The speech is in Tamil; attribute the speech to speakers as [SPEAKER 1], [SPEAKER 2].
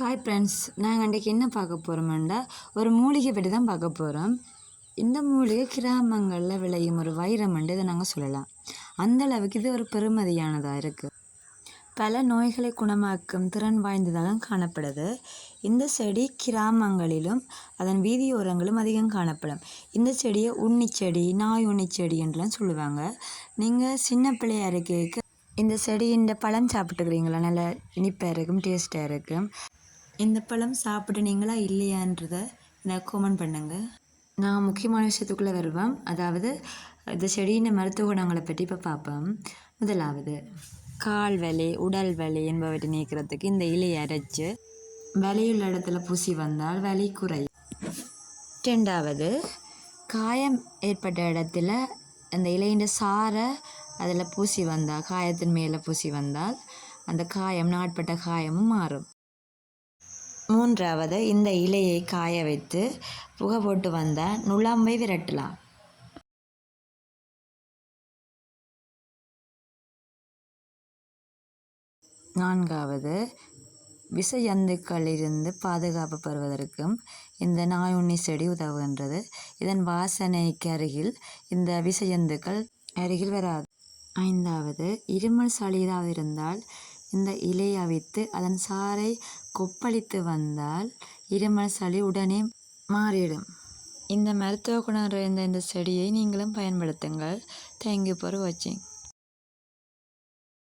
[SPEAKER 1] ஹாய் ஃப்ரெண்ட்ஸ் நாங்கள் அன்றைக்கி என்ன பார்க்க போகிறோம்டா ஒரு மூலிகை பற்றி தான் பார்க்க போகிறோம் இந்த மூலிகை கிராமங்களில் விளையும் ஒரு வைரமண்டு இதை நாங்கள் சொல்லலாம். அந்த அளவுக்கு இது ஒரு பெருமதியானதாக இருக்குது பல நோய்களை குணமாக்கும் திறன் வாய்ந்ததாக காணப்படுது. இந்த செடி கிராமங்களிலும் அதன் வீதியோரங்களும் அதிகம் காணப்படும். இந்த செடியை உண்ணிச்செடி நாய் உண்ணிச்செடி என்றெலாம் சொல்லுவாங்க. நீங்கள் சின்ன பிள்ளையாக இருக்க இந்த செடியின் பழம் சாப்பிட்டுக்கிறீங்களா? நல்லா இனிப்பாக இருக்கும் டேஸ்ட்டாக இருக்கும். இந்த பழம் சாப்பிடுனீங்களா இல்லையான்றதை எனக்கு கமெண்ட் பண்ணுங்கள் நான் முக்கியமான விஷயத்துக்குள்ளே வருவேன். அதாவது இந்த செடியின் மருத்துவ குணங்களை பற்றி இப்போ பார்ப்போம். முதலாவது கால் வலி உடல் வலி என்பவற்றை நீக்கிறதுக்கு இந்த இலையை அரைச்சி வலியுள்ள இடத்துல பூசி வந்தால் வலி குறையும். ரெண்டாவது காயம் ஏற்பட்ட இடத்துல அந்த இலையின் சாரை அதில் பூசி வந்தால் காயத்தின் மேலே பூசி வந்தால் அந்த காயம் நாட்பட்ட காயமும் மாறும். மூன்றாவது இந்த இலையை காய வைத்து புகை போட்டு வந்த நுழாம்பை விரட்டலாம். நான்காவது விஷஜந்துக்களிலிருந்து பாதுகாப்பு பெறுவதற்கும் இந்த நாயுண்ணி செடி உதவுகின்றது. இதன் வாசனைக்கு அருகில் இந்த விஷஜந்துக்கள் அருகில் வராது. ஐந்தாவது இருமல் சளி ஏதாவது இருந்தால் இந்த இலையை அவித்து அதன் சாறை கொப்பளித்து வந்தால் இருமல் சளி உடனே மாறிடும். இந்த மருத்துவ குணம் நிறைந்த இந்த செடியை நீங்களும் பயன்படுத்துங்கள். தேங்க்யூ ஃபார் வாட்சிங்